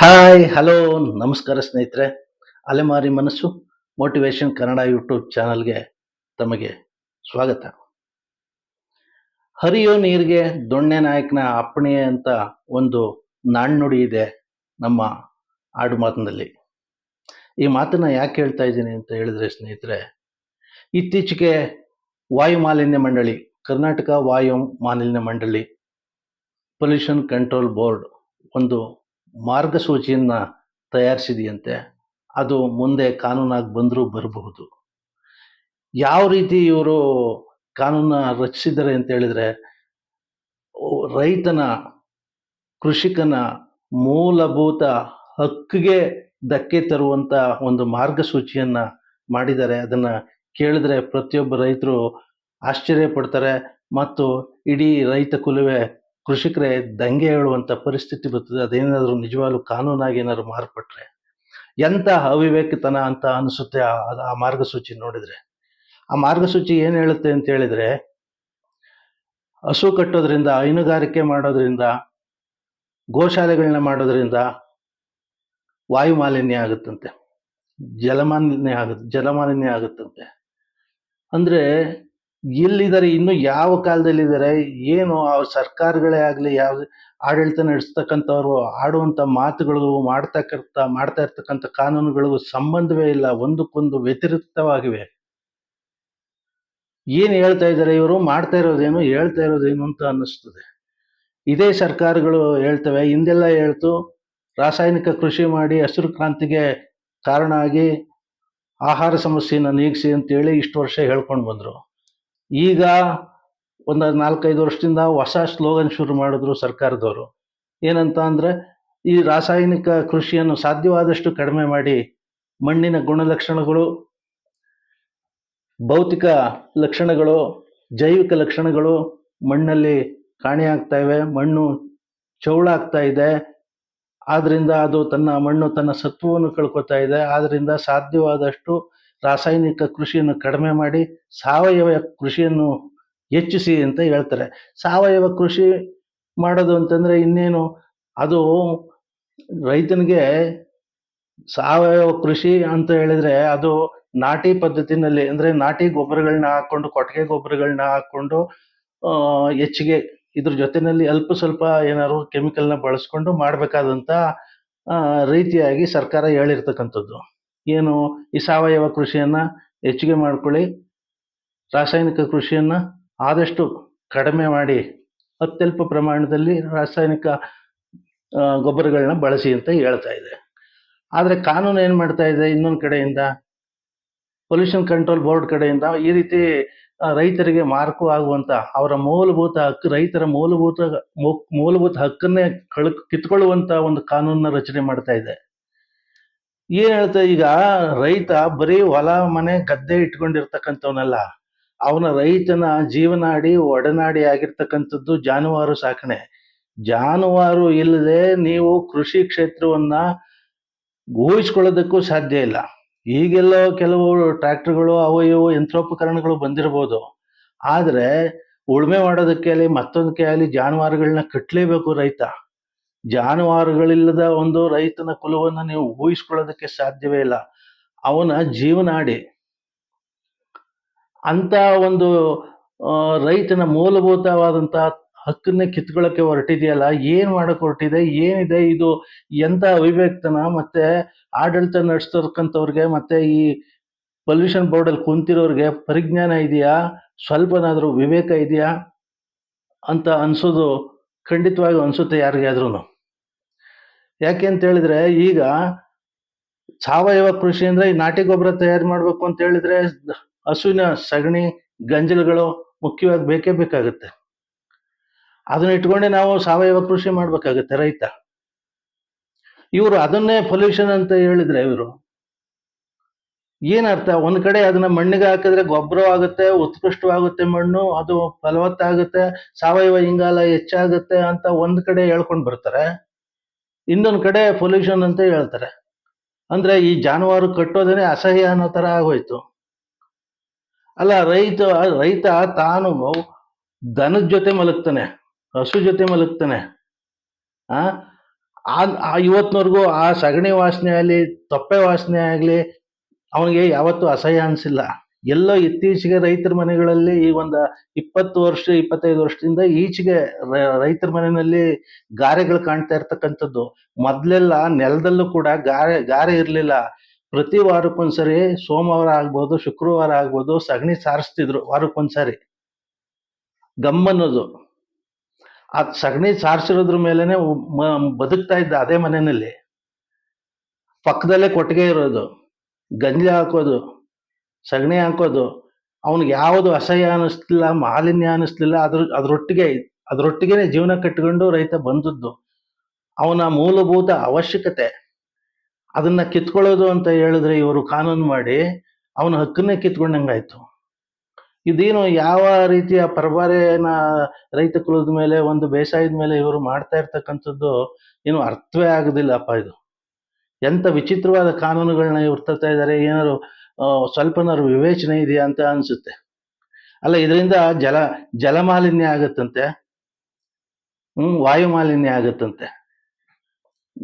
Hi, hello, ನಮಸ್ಕಾರ ಸ್ನೇಹಿತರೆ. ಅಲೆಮಾರಿ ಮನಸ್ಸು ಮೋಟಿವೇಶನ್ ಕನ್ನಡ ಯೂಟ್ಯೂಬ್ ಚಾನಲ್ಗೆ ತಮಗೆ ಸ್ವಾಗತ. ಹರಿಯೋ ನೀರಿಗೆ ದೊಣ್ಣೆ ನಾಯಕನ ಅಪ್ಪಣೆ ಅಂತ ಒಂದು ನಾಣ್ಣುಡಿ ಇದೆ ನಮ್ಮ ಆಡು ಮಾತಿನಲ್ಲಿ. ಈ ಮಾತನ್ನ ಯಾಕೆ ಹೇಳ್ತಾ ಇದ್ದೀನಿ ಅಂತ ಹೇಳಿದ್ರೆ ಸ್ನೇಹಿತರೆ, ಇತ್ತೀಚೆಗೆ ವಾಯು ಮಾಲಿನ್ಯ ಮಂಡಳಿ, ಕರ್ನಾಟಕ ವಾಯು ಮಾಲಿನ್ಯ ಮಂಡಳಿ ಪೊಲ್ಯೂಷನ್ ಕಂಟ್ರೋಲ್ ಬೋರ್ಡ್ ಒಂದು ಮಾರ್ಗಸೂಚಿಯನ್ನ ತಯಾರಿಸಿದೆಯಂತೆ ಅದು ಮುಂದೆ ಕಾನೂನಾಗಿ ಬಂದರೂ ಬರಬಹುದು. ಯಾವ ರೀತಿ ಇವರು ಕಾನೂನ ರಚಿಸಿದ್ದಾರೆ ಅಂತ ಹೇಳಿದರೆ, ರೈತನ, ಕೃಷಿಕನ ಮೂಲಭೂತ ಹಕ್ಕಿಗೆ ಧಕ್ಕೆ ತರುವಂಥ ಒಂದು ಮಾರ್ಗಸೂಚಿಯನ್ನು ಮಾಡಿದ್ದಾರೆ. ಅದನ್ನು ಕೇಳಿದ್ರೆ ಪ್ರತಿಯೊಬ್ಬ ರೈತರು ಆಶ್ಚರ್ಯ ಪಡ್ತಾರೆ ಮತ್ತು ಇಡೀ ರೈತ ಕುಲವೇ ಕೃಷಿಕರೇ ದಂಗೆ ಹೇಳುವಂಥ ಪರಿಸ್ಥಿತಿ ಬರ್ತದೆ. ಅದೇನಾದರೂ ನಿಜವಾಗ್ಲೂ ಕಾನೂನಾಗಿ ಏನಾದ್ರು ಮಾರ್ಪಟ್ರೆ ಎಂತ ಅವಿವೇಕತನ ಅಂತ ಅನಿಸುತ್ತೆ ಆ ಆ ಮಾರ್ಗಸೂಚಿ ನೋಡಿದ್ರೆ. ಆ ಮಾರ್ಗಸೂಚಿ ಏನು ಹೇಳುತ್ತೆ ಅಂತ ಹೇಳಿದ್ರೆ ಹಸು ಕಟ್ಟೋದ್ರಿಂದ, ಹೈನುಗಾರಿಕೆ ಮಾಡೋದ್ರಿಂದ, ಗೋಶಾಲೆಗಳನ್ನ ಮಾಡೋದ್ರಿಂದ ವಾಯು ಮಾಲಿನ್ಯ ಆಗುತ್ತಂತೆ. ಜಲಮಾಲಿನ್ಯ ಆಗುತ್ತೆ, ಜಲಮಾಲಿನ್ಯ ಆಗುತ್ತಂತೆ. ಅಂದ್ರೆ ಎಲ್ಲಿದ್ದಾರೆ, ಇನ್ನು ಯಾವ ಕಾಲದಲ್ಲಿದ್ದಾರೆ, ಏನು ಸರ್ಕಾರಗಳೇ ಆಗ್ಲಿ, ಯಾವ ಆಡಳಿತ ನಡೆಸ್ತಕ್ಕಂಥವ್ರು ಆಡುವಂತ ಮಾತುಗಳು ಮಾಡ್ತಕ್ಕಂಥ, ಮಾಡ್ತಾ ಇರ್ತಕ್ಕಂಥ ಕಾನೂನುಗಳಿಗೂ ಸಂಬಂಧವೇ ಇಲ್ಲ, ಒಂದಕ್ಕೊಂದು ವ್ಯತಿರಿಕ್ತವಾಗಿವೆ. ಏನ್ ಹೇಳ್ತಾ ಇದ್ದಾರೆ ಇವರು? ಮಾಡ್ತಾ ಇರೋದೇನು, ಹೇಳ್ತಾ ಇರೋದೇನು ಅಂತ ಅನ್ನಿಸ್ತದೆ. ಇದೇ ಸರ್ಕಾರಗಳು ಹೇಳ್ತವೆ, ಹಿಂದೆಲ್ಲ ಹೇಳ್ತು, ರಾಸಾಯನಿಕ ಕೃಷಿ ಮಾಡಿ ಹಸಿರು ಕ್ರಾಂತಿಗೆ ಕಾರಣ ಆಗಿ ಆಹಾರ ಸಮಸ್ಯೆಯನ್ನು ನೀಗಿಸಿ ಅಂತೇಳಿ ಇಷ್ಟು ವರ್ಷ ಹೇಳ್ಕೊಂಡು ಬಂದ್ರು. ಈಗ ಒಂದು ನಾಲ್ಕೈದು ವರ್ಷದಿಂದ ಹೊಸ ಸ್ಲೋಗನ್ ಶುರು ಮಾಡಿದ್ರು ಸರ್ಕಾರದವರು. ಏನಂತ ಅಂದ್ರೆ ಈ ರಾಸಾಯನಿಕ ಕೃಷಿಯನ್ನು ಸಾಧ್ಯವಾದಷ್ಟು ಕಡಿಮೆ ಮಾಡಿ ಮಣ್ಣಿನ ಗುಣಲಕ್ಷಣಗಳು, ಭೌತಿಕ ಲಕ್ಷಣಗಳು, ಜೈವಿಕ ಲಕ್ಷಣಗಳು ಮಣ್ಣಲ್ಲಿ ಕಾಣೆಯಾಗ್ತಾ ಇವೆ, ಮಣ್ಣು ಚೌಳಾಗ್ತಾ ಇದೆ. ಆದ್ದರಿಂದ ಅದು ತನ್ನ ಮಣ್ಣು ತನ್ನ ಸತ್ವವನ್ನು ಕಳ್ಕೊತಾ ಇದೆ. ಆದ್ದರಿಂದ ಸಾಧ್ಯವಾದಷ್ಟು ರಾಸಾಯನಿಕ ಕೃಷಿಯನ್ನು ಕಡಿಮೆ ಮಾಡಿ ಸಾವಯವ ಕೃಷಿಯನ್ನು ಹೆಚ್ಚಿಸಿ ಅಂತ ಹೇಳ್ತಾರೆ. ಸಾವಯವ ಕೃಷಿ ಮಾಡೋದು ಅಂತಂದರೆ ಇನ್ನೇನು? ಅದು ರೈತನಿಗೆ ಸಾವಯವ ಕೃಷಿ ಅಂತ ಹೇಳಿದ್ರೆ ಅದು ನಾಟಿ ಪದ್ಧತಿನಲ್ಲಿ ಅಂದರೆ ನಾಟಿ ಗೊಬ್ಬರಗಳನ್ನ ಹಾಕ್ಕೊಂಡು, ಕೊಟ್ಟಿಗೆ ಗೊಬ್ಬರಗಳನ್ನ ಹಾಕ್ಕೊಂಡು ಹೆಚ್ಚಿಗೆ ಇದ್ರ ಜೊತೆಯಲ್ಲಿ ಅಲ್ಪ ಸ್ವಲ್ಪ ಏನಾದ್ರು ಕೆಮಿಕಲ್ನ ಬಳಸ್ಕೊಂಡು ಮಾಡಬೇಕಾದಂಥ ರೀತಿಯಾಗಿ ಸರ್ಕಾರ ಹೇಳಿರ್ತಕ್ಕಂಥದ್ದು. ಏನು ಈ ಸಾವಯವ ಕೃಷಿಯನ್ನು ಹೆಚ್ಚಿಗೆ ಮಾಡ್ಕೊಳ್ಳಿ. ರಾಸಾಯನಿಕ ಕೃಷಿಯನ್ನು ಆದಷ್ಟು ಕಡಿಮೆ ಮಾಡಿ ಅತ್ಯಲ್ಪ ಪ್ರಮಾಣದಲ್ಲಿ ರಾಸಾಯನಿಕ ಗೊಬ್ಬರಗಳನ್ನ ಬಳಸಿ ಅಂತ ಹೇಳ್ತಾ ಇದೆ. ಆದರೆ ಕಾನೂನು ಏನು ಮಾಡ್ತಾ ಇದೆ ಇನ್ನೊಂದು ಕಡೆಯಿಂದ? ಪೊಲ್ಯೂಷನ್ ಕಂಟ್ರೋಲ್ ಬೋರ್ಡ್ ಕಡೆಯಿಂದ ಈ ರೀತಿ ರೈತರಿಗೆ ಮಾರ್ಕು ಆಗುವಂತ ಅವರ ಮೂಲಭೂತ ಹಕ್ಕು, ರೈತರ ಮೂಲಭೂತ ಮೂಲಭೂತ ಹಕ್ಕನ್ನೇ ಕಳ್ ಕಿತ್ಕೊಳ್ಳುವಂಥ ಒಂದು ಕಾನೂನನ್ನ ರಚನೆ ಮಾಡ್ತಾ ಇದೆ. ಏನ್ ಹೇಳ್ತಾ ಈಗ ರೈತ ಬರೀ ಹೊಲ, ಮನೆ, ಗದ್ದೆ ಇಟ್ಕೊಂಡಿರ್ತಕ್ಕಂಥವನಲ್ಲ, ಅವನ ರೈತನ ಜೀವನಾಡಿ, ಒಡನಾಡಿ ಆಗಿರ್ತಕ್ಕಂಥದ್ದು ಜಾನುವಾರು ಸಾಕಣೆ. ಜಾನುವಾರು ಇಲ್ಲದೆ ನೀವು ಕೃಷಿ ಕ್ಷೇತ್ರವನ್ನ ಊಹಿಸ್ಕೊಳ್ಳೋದಕ್ಕೂ ಸಾಧ್ಯ ಇಲ್ಲ. ಈಗೆಲ್ಲ ಕೆಲವು ಟ್ರ್ಯಾಕ್ಟರ್ಗಳು, ಅವು ಇವು ಯಂತ್ರೋಪಕರಣಗಳು ಬಂದಿರಬಹುದು ಆದ್ರೆ ಉಳುಮೆ ಮಾಡೋದಕ್ಕೆ ಆಗ್ಲಿ ಮತ್ತೊಂದಕ್ಕೆ ಆಗ್ಲಿ ಜಾನುವಾರುಗಳನ್ನ ಕಟ್ಟಲೇಬೇಕು ರೈತ. ಜಾನುವಾರುಗಳಿಲ್ಲದ ಒಂದು ರೈತನ ಕುಲವನ್ನು ನೀವು ಊಹಿಸ್ಕೊಳ್ಳೋದಕ್ಕೆ ಸಾಧ್ಯವೇ ಇಲ್ಲ. ಅವನ ಜೀವನಾಡಿ ಅಂತ ಒಂದು ರೈತನ ಮೂಲಭೂತವಾದಂತ ಹಕ್ಕನ್ನೇ ಕಿತ್ಕೊಳ್ಳಕ್ಕೆ ಹೊರಟಿದೆಯಲ್ಲ, ಏನ್ ಮಾಡಕ್ ಹೊರಟಿದೆ, ಏನಿದೆ, ಇದು ಎಂತ ಅವಿವೇಕ್ತನ ಮತ್ತೆ ಆಡಳಿತ ನಡೆಸ್ತಕ್ಕಂಥವ್ರಿಗೆ, ಮತ್ತೆ ಈ ಪೊಲ್ಯೂಷನ್ ಬೋರ್ಡ್ ಅಲ್ಲಿ ಕುಂತಿರೋರಿಗೆ ಪರಿಜ್ಞಾನ ಇದೆಯಾ? ಸ್ವಲ್ಪನಾದ್ರೂ ವಿವೇಕ ಇದೆಯಾ? ಅಂತ ಅನ್ಸೋದು ಖಂಡಿತವಾಗಿ ಅನ್ಸುತ್ತೆ ಯಾರಿಗಾದ್ರೂ ಯಾಕೆ ಅಂತ ಹೇಳಿದ್ರೆ ಈಗ ಸಾವಯವ ಕೃಷಿ ಅಂದ್ರೆ ಈ ನಾಟಿ ಗೊಬ್ಬರ ತಯಾರು ಮಾಡ್ಬೇಕು ಅಂತ ಹೇಳಿದ್ರೆ ಹಸುವಿನ ಸಗಣಿ, ಗಂಜಲಗಳು ಮುಖ್ಯವಾಗಿ ಬೇಕೇ ಬೇಕಾಗುತ್ತೆ. ಅದನ್ನ ಇಟ್ಕೊಂಡೆ ನಾವು ಸಾವಯವ ಕೃಷಿ ಮಾಡ್ಬೇಕಾಗತ್ತೆ ರೈತ. ಇವರು ಅದನ್ನೇ ಪೊಲ್ಯೂಷನ್ ಅಂತ ಹೇಳಿದ್ರೆ ಇವರು ಏನರ್ಥ ಒಂದ್ ಕಡೆ ಅದನ್ನ ಮಣ್ಣಿಗೆ ಹಾಕಿದ್ರೆ ಗೊಬ್ಬರ ಆಗುತ್ತೆ, ಉತ್ಕೃಷ್ಟವಾಗುತ್ತೆ ಮಣ್ಣು, ಅದು ಫಲವತ್ತಾಗುತ್ತೆ, ಸಾವಯವ ಇಂಗಾಲ ಹೆಚ್ಚಾಗುತ್ತೆ ಅಂತ ಒಂದ್ ಕಡೆ ಹೇಳ್ಕೊಂಡ್ ಬರ್ತಾರೆ. ಇನ್ನೊಂದ್ ಕಡೆ ಪೊಲ್ಯೂಷನ್ ಅಂತ ಹೇಳ್ತಾರೆ. ಅಂದ್ರೆ ಈ ಜಾನುವಾರು ಕಟ್ಟೋದೇನೆ ಅಸಹ್ಯ ಅನ್ನೋ ತರ ಆಗೋಯ್ತು. ಅಲ್ಲ, ರೈತ ರೈತ ತಾನು ದನದ ಜೊತೆ ಮಲಗ್ತಾನೆ, ಹಸು ಜೊತೆ ಮಲಗ್ತಾನೆ. ಆ ಇವತ್ತಿನವರೆಗೂ ಆ ಸಗಣಿ ವಾಸನೆ ಆಗಲಿ, ತೊಪ್ಪೆ ವಾಸನೆ ಆಗಲಿ, ಅವನಿಗೆ ಯಾವತ್ತೂ ಅಸಹ್ಯ ಅನಿಸಿಲ್ಲ. ಎಲ್ಲೋ ಇತ್ತೀಚೆಗೆ ರೈತರ ಮನೆಗಳಲ್ಲಿ ಈ ಒಂದು ಇಪ್ಪತ್ತು ವರ್ಷ, ಇಪ್ಪತ್ತೈದು ವರ್ಷದಿಂದ ಈಚೆಗೆ ರೈತರ ಮನೆಯಲ್ಲಿ ಗಾರೆಗಳು ಕಾಣ್ತಾ ಇರ್ತಕ್ಕಂಥದ್ದು. ಮೊದಲೆಲ್ಲ ನೆಲದಲ್ಲೂ ಕೂಡ ಗಾರೆ ಗಾರೆ ಇರಲಿಲ್ಲ. ಪ್ರತಿ ವಾರಕ್ಕೊಂದ್ಸರಿ ಸೋಮವಾರ ಆಗ್ಬೋದು, ಶುಕ್ರವಾರ ಆಗ್ಬೋದು ಸಗಣಿ ಸಾರಿಸ್ತಿದ್ರು ವಾರಕ್ಕೊಂದ್ಸರಿ. ಗಮ್ ಅನ್ನೋದು ಆ ಸಗಣಿ ಸಾರಿಸಿರೋದ್ರ ಮೇಲೆನೆ ಬದುಕ್ತಾ ಇದ್ದ ಅದೇ ಮನೆಯಲ್ಲಿ. ಪಕ್ಕದಲ್ಲೇ ಕೊಟ್ಟಿಗೆ ಇರೋದು. ಗಂಜಿ ಹಾಕೋದು. ಸಗಣಿ ಹಾಕೋದು, ಅವ್ನಿಗೆ ಯಾವುದು ಅಸಹ್ಯ ಅನ್ನಿಸ್ಲಿಲ್ಲ, ಮಾಲಿನ್ಯ ಅನ್ನಿಸ್ಲಿಲ್ಲ, ಅದ್ರ, ಅದ್ರೊಟ್ಟಿಗೆ, ಅದ್ರೊಟ್ಟಿಗೆನೆ ಜೀವನ ಕಟ್ಟಿಕೊಂಡು ರೈತ ಬಂದದ್ದು. ಅವನ ಮೂಲಭೂತ ಅವಶ್ಯಕತೆ. ಅದನ್ನ ಕಿತ್ಕೊಳ್ಳೋದು ಅಂತ ಹೇಳಿದ್ರೆ ಇವರು ಕಾನೂನು ಮಾಡಿ ಅವನ ಹಕ್ಕನ್ನೇ ಕಿತ್ಕೊಂಡಂಗಾಯ್ತು. ಇದೇನು ಯಾವ ರೀತಿಯ ಪರಬಾರೆನ ರೈತ ಕುಲದ ಮೇಲೆ, ಒಂದು ಬೇಸಾಯದ ಮೇಲೆ ಇವರು ಮಾಡ್ತಾ ಇರ್ತಕ್ಕಂಥದ್ದು ಏನು ಅರ್ಥವೇ ಆಗೋದಿಲ್ಲಪ್ಪ ಇದು. ಎಂತ ವಿಚಿತ್ರವಾದ ಕಾನೂನುಗಳನ್ನ ಇವ್ರು ತರ್ತಾ ಇದ್ದಾರೆ, ಏನಾದ್ರು ಆ, ಸ್ವಲ್ಪನಾದ್ರು ವಿವೇಚನೆ ಇದೆಯಾ ಅಂತ ಅನ್ಸುತ್ತೆ. ಅಲ್ಲ ಇದರಿಂದ ಜಲ ಜಲಮಾಲಿನ್ಯ ಆಗತ್ತಂತೆ. ಹ್ಮ್ ವಾಯು ಮಾಲಿನ್ಯ ಆಗತ್ತಂತೆ.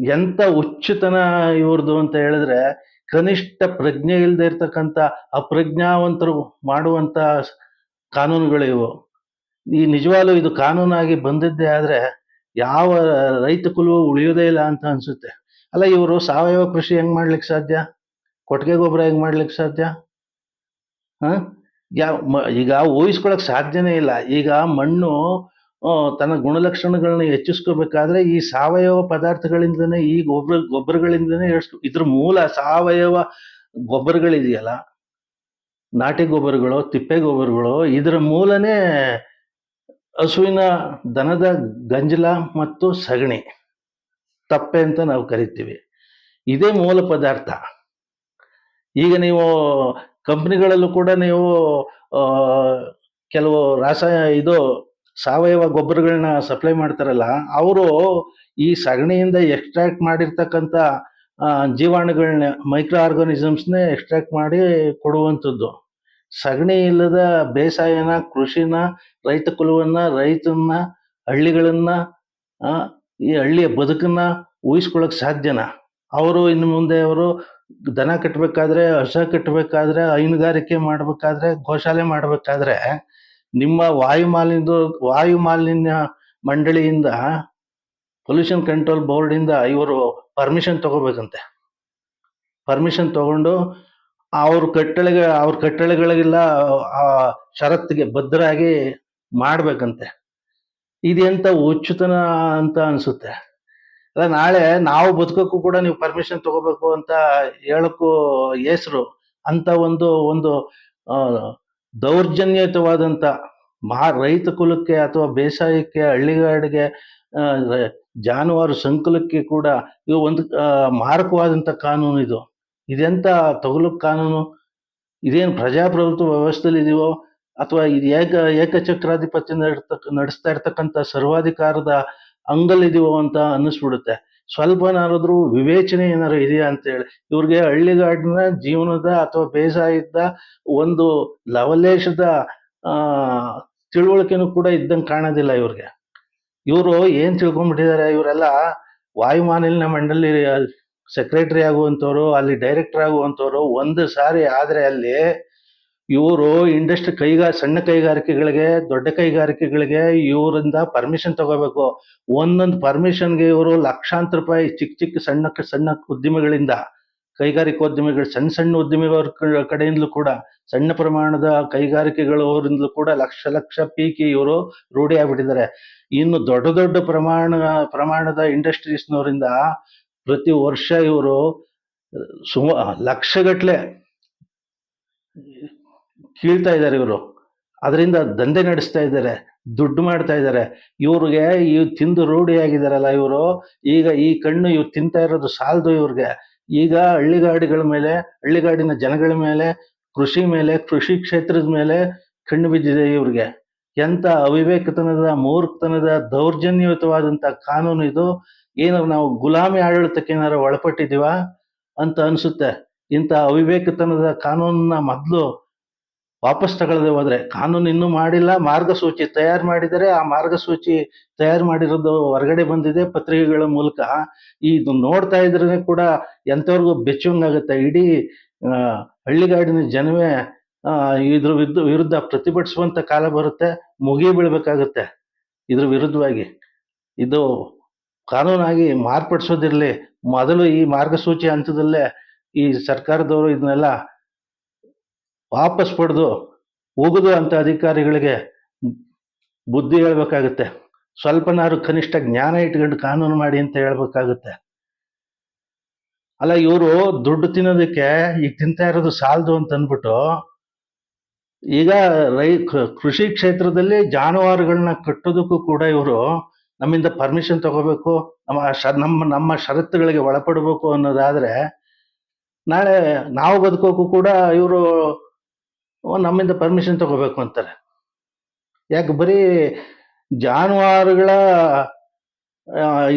ಎಂತ ಉಚ್ಚುತನ ಇವ್ರದ್ದು ಅಂತ ಹೇಳಿದ್ರೆ ಕನಿಷ್ಠ ಪ್ರಜ್ಞೆ ಇಲ್ಲದೆ ಇರ್ತಕ್ಕಂಥ ಅಪ್ರಜ್ಞಾವಂತರು ಮಾಡುವಂತ ಕಾನೂನುಗಳು ಇವು. ಈ ನಿಜವಾಗ್ಲೂ ಇದು ಕಾನೂನಾಗಿ ಬಂದಿದ್ದೇ ಆದ್ರೆ ಯಾವ ರೈತ ಕುಲವು ಉಳಿಯೋದೇ ಇಲ್ಲ ಅಂತ ಅನ್ಸುತ್ತೆ. ಅಲ್ಲ ಇವರು ಸಾವಯವ ಕೃಷಿ ಹೆಂಗ್ ಮಾಡ್ಲಿಕ್ಕೆ ಸಾಧ್ಯ? ಕೊಟ್ಟಿಗೆ ಗೊಬ್ಬರ ಹೆಂಗೆ ಮಾಡ್ಲಿಕ್ಕೆ ಸಾಧ್ಯ? ಹಾಂ? ಯಾವ ಮ- ಈಗ ಊಹಿಸ್ಕೊಳಕ್ ಸಾಧ್ಯನೇ ಇಲ್ಲ. ಈಗ ಮಣ್ಣು ತನ್ನ ಗುಣಲಕ್ಷಣಗಳನ್ನ ಹೆಚ್ಚಿಸ್ಕೋಬೇಕಾದ್ರೆ ಈ ಸಾವಯವ ಪದಾರ್ಥಗಳಿಂದನೇ, ಈ ಗೊಬ್ಬರ ಗೊಬ್ಬರಗಳಿಂದನೇ ಎಷ್ಟು, ಇದ್ರ ಮೂಲ ಸಾವಯವ ಗೊಬ್ಬರಗಳಿದೆಯಲ್ಲ? ನಾಟಿ ಗೊಬ್ಬರಗಳು, ತಿಪ್ಪೆ ಗೊಬ್ಬರಗಳು, ಇದರ ಮೂಲನೇ ಹಸುವಿನ ದನದ ಗಂಜಲ ಮತ್ತು ಸಗಣಿ, ತಪ್ಪೆ ಅಂತ ನಾವು ಕರಿತೀವಿ. ಇದೇ ಮೂಲ ಪದಾರ್ಥ. ಈಗ ನೀವು ಕಂಪ್ನಿಗಳಲ್ಲೂ ಕೂಡ ನೀವು ಕೆಲವು ರಾಸಾಯ ಇದು ಸಾವಯವ ಗೊಬ್ಬರಗಳನ್ನ ಸಪ್ಲೈ ಮಾಡ್ತಾರಲ್ಲ, ಅವರು ಈ ಸಗಣಿಯಿಂದ ಎಕ್ಸ್ಟ್ರಾಕ್ಟ್ ಮಾಡಿರ್ತಕ್ಕಂಥ ಜೀವಾಣುಗಳನ್ನ ಮೈಕ್ರೋ ಆರ್ಗಾನಿಸಮ್ಸ್ನೇ ಎಕ್ಸ್ಟ್ರಾಕ್ಟ್ ಮಾಡಿ ಕೊಡುವಂಥದ್ದು. ಸಗಣಿ ಇಲ್ಲದ ಬೇಸಾಯನ, ಕೃಷಿನ, ರೈತ ಕುಲವನ್ನ, ರೈತನ್ನ, ಹಳ್ಳಿಗಳನ್ನ ಈ ಹಳ್ಳಿಯ ಬದುಕನ್ನ ಊಹಿಸ್ಕೊಳಕ್ ಸಾಧ್ಯನಾ? ಅವರು ಇನ್ನು ಮುಂದೆ ಅವರು ದನ ಕಟ್ಟಬೇಕಾದ್ರೆ ಹಸ ಕಟ್ಟಬೇಕಾದ್ರೆ ಹೈನುಗಾರಿಕೆ ಮಾಡಬೇಕಾದ್ರೆ, ಗೋಶಾಲೆ ಮಾಡಬೇಕಾದ್ರೆ ನಿಮ್ಮ ವಾಯು ಮಾಲಿನ್ಯ ವಾಯು ಮಾಲಿನ್ಯ ಮಂಡಳಿಯಿಂದ ಪೊಲ್ಯೂಷನ್ ಕಂಟ್ರೋಲ್ ಬೋರ್ಡ್ ಇಂದ ಇವರು ಪರ್ಮಿಷನ್ ತಗೋಬೇಕಂತೆ. ಪರ್ಮಿಷನ್ ತಗೊಂಡು ಅವ್ರ ಕಟ್ಟಳೆಗೆ, ಅವ್ರ ಕಟ್ಟಳೆಗಳಿಗೆಲ್ಲ, ಆ, ಷರತ್ತಿಗೆ ಭದ್ರಾಗಿ ಮಾಡಬೇಕಂತೆ. ಇದೆಂತ ಹುಚ್ಚುತನ ಅಂತ ಅನ್ಸುತ್ತೆ. ನಾಳೆ ನಾವು ಬದುಕಕ್ಕೂ ಕೂಡ ನೀವು ಪರ್ಮಿಷನ್ ತಗೋಬೇಕು ಅಂತ ಹೇಳಕ್ಕೂ ಹೆಸರು ಅಂತ ಒಂದು ಒಂದು ದೌರ್ಜನ್ಯಯುತವಾದಂತ ಮಹಾ ರೈತ ಕುಲಕ್ಕೆ ಅಥವಾ ಬೇಸಾಯಕ್ಕೆ, ಹಳ್ಳಿಗಾಡಿಗೆ ಜಾನುವಾರು ಸಂಕುಲಕ್ಕೆ ಕೂಡ ಇದು ಒಂದು ಮಾರಕವಾದಂತ ಕಾನೂನು ಇದು. ಇದೆಂತ ತಗುಲಕ್ ಕಾನೂನು? ಇದೇನು ಪ್ರಜಾಪ್ರಭುತ್ವ ವ್ಯವಸ್ಥೆಯಲ್ಲಿ ಇದೆಯೋ? ಅಥವಾ ಇದು ಏಕ, ಏಕಚಕ್ರಾಧಿಪತ್ಯ ನಡೆಸ್ತಾ ಇರ್ತಕ್ಕಂಥ ಸರ್ವಾಧಿಕಾರದ ಅಂಗಲ್ಲಿದೀವೋ ಅಂತ ಅನ್ನಿಸ್ಬಿಡುತ್ತೆ. ಸ್ವಲ್ಪನಾದ್ರೂ ವಿವೇಚನೆ ಏನಾರು ಇದೆಯಾ ಅಂತ ಹೇಳಿ. ಇವ್ರಿಗೆ ಹಳ್ಳಿಗಾಡಿನ ಜೀವನದ ಅಥವಾ ಬೇಸಾಯದ ಒಂದು ಲವಲೇಶದ, ಆ, ತಿಳುವಳಿಕೆನೂ ಕೂಡ ಇದ್ದಂಗೆ ಕಾಣೋದಿಲ್ಲ ಇವ್ರಿಗೆ. ಇವರು ಏನ್ ತಿಳ್ಕೊಂಡ್ಬಿಟ್ಟಿದ್ದಾರೆ ಇವರೆಲ್ಲ ವಾಯುಮಾಲಿನ್ಯ ಮಂಡಳಿ ಸೆಕ್ರೆಟರಿ ಆಗುವಂತವ್ರು ಅಲ್ಲಿ ಡೈರೆಕ್ಟರ್ ಆಗುವಂತವ್ರು ಒಂದು ಸಾರಿ ಆದ್ರೆ ಅಲ್ಲಿ ಇವರು ಇಂಡಸ್ಟ್ರಿ ಕೈಗಾ, ಸಣ್ಣ ಕೈಗಾರಿಕೆಗಳಿಗೆ, ದೊಡ್ಡ ಕೈಗಾರಿಕೆಗಳಿಗೆ ಇವರಿಂದ ಪರ್ಮಿಷನ್ ತಗೋಬೇಕು. ಒಂದೊಂದು ಪರ್ಮಿಷನ್ಗೆ ಇವರು ಲಕ್ಷಾಂತರ ರೂಪಾಯಿ ಚಿಕ್ಕ ಚಿಕ್ಕ ಸಣ್ಣ ಸಣ್ಣ ಉದ್ಯಮಿಗಳಿಂದ, ಕೈಗಾರಿಕೋದ್ಯಮಿಗಳು, ಸಣ್ಣ ಸಣ್ಣ ಉದ್ಯಮಿಗಳ ಕಡೆಯಿಂದಲೂ ಕೂಡ, ಸಣ್ಣ ಪ್ರಮಾಣದ ಕೈಗಾರಿಕೆಗಳವರಿಂದಲೂ ಕೂಡ ಲಕ್ಷ ಲಕ್ಷ ಪೀಕಿ ಇವರು ರೂಢಿ ಆಗ್ಬಿಟ್ಟಿದ್ದಾರೆ. ಇನ್ನು ದೊಡ್ಡ ದೊಡ್ಡ ಪ್ರಮಾಣ, ಪ್ರಮಾಣದ ಇಂಡಸ್ಟ್ರೀಸ್ನವರಿಂದ ಪ್ರತಿ ವರ್ಷ ಇವರು ಸುಮ ಲಕ್ಷಗಟ್ಲೆ ಕೀಳ್ತಾ ಇದ್ದಾರೆ ಇವರು. ಅದರಿಂದ ದಂಧೆ ನಡೆಸ್ತಾ ಇದ್ದಾರೆ, ದುಡ್ಡು ಮಾಡ್ತಾ ಇದ್ದಾರೆ. ಇವ್ರಿಗೆ ಇವ್ ತಿಂದು ರೂಢಿಯಾಗಿದ್ದಾರಲ್ಲ ಇವರು. ಈಗ ಈ ಕಣ್ಣು ಇವ್ ತಿಂತಾ ಇರೋದು ಸಾಲದು ಇವ್ರಿಗೆ. ಈಗ ಹಳ್ಳಿಗಾಡಿಗಳ ಮೇಲೆ, ಹಳ್ಳಿಗಾಡಿನ ಜನಗಳ ಮೇಲೆ, ಕೃಷಿ ಮೇಲೆ, ಕೃಷಿ ಕ್ಷೇತ್ರದ ಮೇಲೆ ಕಣ್ಣು ಬಿದ್ದಿದೆ ಇವ್ರಿಗೆ. ಎಂತ ಅವಿವೇಕತನದ, ಮೂರ್ಖತನದ ದೌರ್ಜನ್ಯಯುತವಾದಂತ ಕಾನೂನು ಇದು. ಏನಾದ್ರು ನಾವು ಗುಲಾಮಿ ಆಡಳಿತಕ್ಕೆ ಏನಾರು ಒಳಪಟ್ಟಿದೀವ ಅಂತ ಅನ್ಸುತ್ತೆ. ಇಂಥ ಅವಿವೇಕತನದ ಕಾನೂನನ್ನ ಮೊದಲು ವಾಪಸ್ ತಗೊಳ್ಳದೆ ಹೋದ್ರೆ ಕಾನೂನು ಇನ್ನೂ ಮಾಡಿಲ್ಲ, ಮಾರ್ಗಸೂಚಿ ತಯಾರು ಮಾಡಿದರೆ ಆ ಮಾರ್ಗಸೂಚಿ ತಯಾರು ಮಾಡಿರೋದು ಹೊರಗಡೆ ಬಂದಿದೆ ಪತ್ರಿಕೆಗಳ ಮೂಲಕ. ಇದು ನೋಡ್ತಾ ಇದ್ರೆ ಕೂಡ ಎಂಥವ್ರಿಗೂ ಬೆಚ್ಚುವಂಗಾಗುತ್ತೆ ಇಡೀ ಹಳ್ಳಿಗಾಡಿನ ಜನವೇ ಇದ್ರ ವಿರುದ್ಧ ವಿರುದ್ಧ ಪ್ರತಿಭಟಿಸುವಂತ ಕಾಲ ಬರುತ್ತೆ, ಮುಗಿ ಬೀಳ್ಬೇಕಾಗುತ್ತೆ ಇದ್ರ ವಿರುದ್ಧವಾಗಿ. ಇದು ಕಾನೂನಾಗಿ ಮಾರ್ಪಡಿಸೋದಿರಲಿ. ಮೊದಲು ಈ ಮಾರ್ಗಸೂಚಿ ಹಂತದಲ್ಲೇ ಈ ಸರ್ಕಾರದವರು ಇದನ್ನೆಲ್ಲ ವಾಪಸ್ ಪಡೆದು ಉಗಿದು ಅಂತ ಅಧಿಕಾರಿಗಳಿಗೆ ಬುದ್ಧಿ ಹೇಳ್ಬೇಕಾಗುತ್ತೆ. ಸ್ವಲ್ಪನಾರು ಕನಿಷ್ಠ ಜ್ಞಾನ ಇಟ್ಕೊಂಡು ಕಾನೂನು ಮಾಡಿ ಅಂತ ಹೇಳ್ಬೇಕಾಗುತ್ತೆ. ಅಲ್ಲ, ಇವರು ದುಡ್ಡು ತಿನ್ನೋದಕ್ಕೆ ಈಗ ತಿಂತಾ ಇರೋದು ಸಾಲದು ಅಂತ ಅಂದ್ಬಿಟ್ಟು ಈಗ ರೈ ಕೃಷಿ ಕ್ಷೇತ್ರದಲ್ಲಿ ಜಾನುವಾರುಗಳನ್ನ ಕಟ್ಟೋದಕ್ಕೂ ಕೂಡ ಇವರು ನಮ್ಮಿಂದ ಪರ್ಮಿಷನ್ ತಗೋಬೇಕು, ನಮ್ಮ ಶ- ನಮ್ಮ ನಮ್ಮ ಷರತ್ತುಗಳಿಗೆ ಒಳಪಡಬೇಕು ಅನ್ನೋದಾದ್ರೆ ನಾಳೆ ನಾವು ಬದುಕೋಕ್ಕೂ ಕೂಡ ಇವರು ನಮ್ಮಿಂದ ಪರ್ಮಿಷನ್ ತಗೋಬೇಕು ಅಂತಾರೆ. ಯಾಕೆ ಬರೀ ಜಾನುವಾರುಗಳ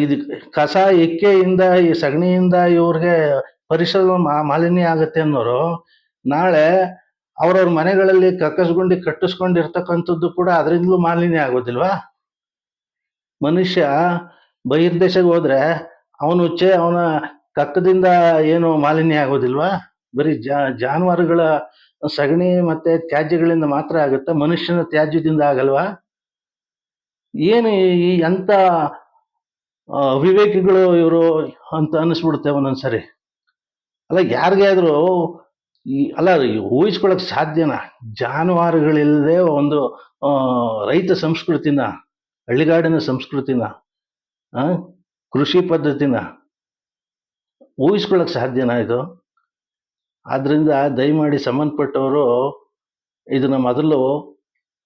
ಇದು ಕಸ ಎಕ್ಕೆಯಿಂದ ಈ ಸಗಣಿಯಿಂದ ಇವ್ರಿಗೆ ಪರಿಸರ ಮಾಲಿನ್ಯ ಆಗುತ್ತೆ ಅನ್ನೋರು, ನಾಳೆ ಅವ್ರವ್ರ ಮನೆಗಳಲ್ಲಿ ಕಕ್ಕಸ್ಗುಂಡಿ ಕಟ್ಟಿಸ್ಕೊಂಡಿರ್ತಕ್ಕಂಥದ್ದು ಕೂಡ ಅದರಿಂದಲೂ ಮಾಲಿನ್ಯ ಆಗೋದಿಲ್ವಾ? ಮನುಷ್ಯ ಬಹಿರ್ದೇಶಕ್ಕೆ ಹೋದ್ರೆ ಅವನು ಉಚ್ಚೆ ಅವನ ಕಕ್ಕದಿಂದ ಏನು ಮಾಲಿನ್ಯ ಆಗೋದಿಲ್ವಾ? ಬರೀ ಜಾನುವಾರುಗಳ ಸಗಣಿ ಮತ್ತೆ ತ್ಯಾಜ್ಯಗಳಿಂದ ಮಾತ್ರ ಆಗುತ್ತೆ. ಮನುಷ್ಯನ ತ್ಯಾಜ್ಯದಿಂದ ಆಗಲ್ವಾ? ಏನು ಈ ಎಂಥ ಅವಿವೇಕಿಗಳು ಇವರು ಅಂತ ಅನ್ನಿಸ್ಬಿಡುತ್ತೆ ಒಂದೊಂದ್ಸರಿ. ಅಲ್ಲ, ಯಾರಿಗೆ ಆದ್ರೂ ಈ, ಅಲ್ಲ ಊಹಿಸ್ಕೊಳಕ್ ಸಾಧ್ಯನಾ? ಜಾನುವಾರುಗಳಿಲ್ಲದೆ ಒಂದು ರೈತ ಸಂಸ್ಕೃತಿನ, ಹಳ್ಳಿಗಾಡಿನ ಸಂಸ್ಕೃತಿನ ಕೃಷಿ ಪದ್ಧತಿನ ಊಹಿಸ್ಕೊಳಕ್ ಸಾಧ್ಯನಾ ಇದು? ಆದ್ರಿಂದ ದಯಮಾಡಿ ಸಂಬಂಧಪಟ್ಟವರು ಇದನ್ನು ಮೊದಲು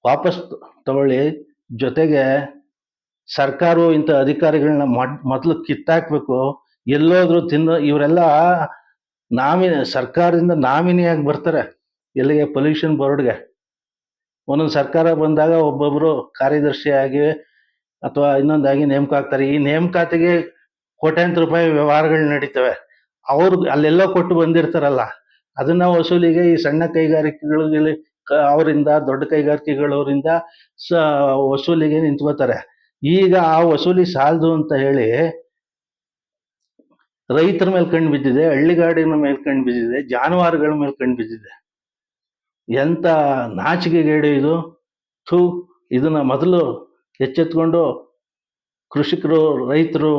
ವಾಪಸ್ ತಗೊಳ್ಳಿ. ಜೊತೆಗೆ ಸರ್ಕಾರವು ಇಂಥ ಅಧಿಕಾರಿಗಳನ್ನ ಮೊದ್- ಮೊದಲು ಕಿತ್ತಾಕ್ಬೇಕು. ಎಲ್ಲೋದ್ರೂ ತಿನ್ನೋ ಇವರೆಲ್ಲ ನಾಮಿನಿ ಸರ್ಕಾರದಿಂದ ನಾಮಿನಿಯಾಗಿ ಬರ್ತಾರೆ. ಎಲ್ಲಿಗೆ? ಪೊಲ್ಯೂಷನ್ ಬೋರ್ಡ್ಗೆ. ಒಂದೊಂದು ಸರ್ಕಾರ ಬಂದಾಗ ಒಬ್ಬೊಬ್ಬರು ಕಾರ್ಯದರ್ಶಿಯಾಗಿ ಅಥವಾ ಇನ್ನೊಂದಾಗಿ ನೇಮಕ ಆಗ್ತಾರೆ ಈ ನೇಮಕಾತಿಗೆ ಕೋಟ್ಯಾಂತರ ರೂಪಾಯಿ ವ್ಯವಹಾರಗಳು ನಡೀತವೆ. ಅವ್ರು ಅಲ್ಲೆಲ್ಲೋ ಕೊಟ್ಟು ಬಂದಿರ್ತಾರಲ್ಲ. ಅದನ್ನ ವಸೂಲಿಗೆ ಈ ಸಣ್ಣ ಕೈಗಾರಿಕೆಗಳಿಗೆ ಅವರಿಂದ, ದೊಡ್ಡ ಕೈಗಾರಿಕೆಗಳವರಿಂದ ಸ, ವಸೂಲಿಗೆ ನಿಂತ್ಕೋತಾರೆ. ಈಗ ಆ ವಸೂಲಿ ಸಾಲದು ಅಂತ ಹೇಳಿ ರೈತರ ಮೇಲೆ ಕಣ್ಣು ಬಿದ್ದಿದೆ ಹಳ್ಳಿಗಾಡಿನ ಮೇಲೆ ಕಣ್ಣು ಬಿದ್ದಿದೆ, ಜಾನುವಾರುಗಳ ಮೇಲೆ ಕಣ್ಣು ಬಿದ್ದಿದೆ. ಎಂತ ನಾಚಿಕೆಗೇಡು ಇದು? ಥೂ, ಇದನ್ನ ಮೊದಲು ಎಚ್ಚೆತ್ಕೊಂಡು ಕೃಷಿಕರು, ರೈತರು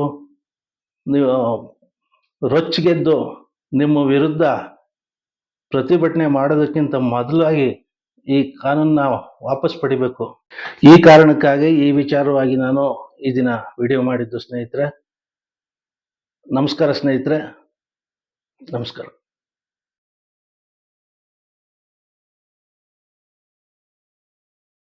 ನೀವು ರೊಚ್ಚಿಗೆದ್ದು ನಿಮ್ಮ ವಿರುದ್ಧ ಪ್ರತಿಭಟನೆ ಮಾಡೋದಕ್ಕಿಂತ ಮೊದಲಾಗಿ ಈ ಕಾನೂನನ್ನ ವಾಪಸ್ ಪಡಿಬೇಕು. ಈ ಕಾರಣಕ್ಕಾಗಿ ಈ ವಿಚಾರವಾಗಿ ನಾನು ಈ ದಿನ ವಿಡಿಯೋ ಮಾಡಿದ್ದು ಸ್ನೇಹಿತರೆ. ನಮಸ್ಕಾರ ಸ್ನೇಹಿತರೆ. ನಮಸ್ಕಾರ.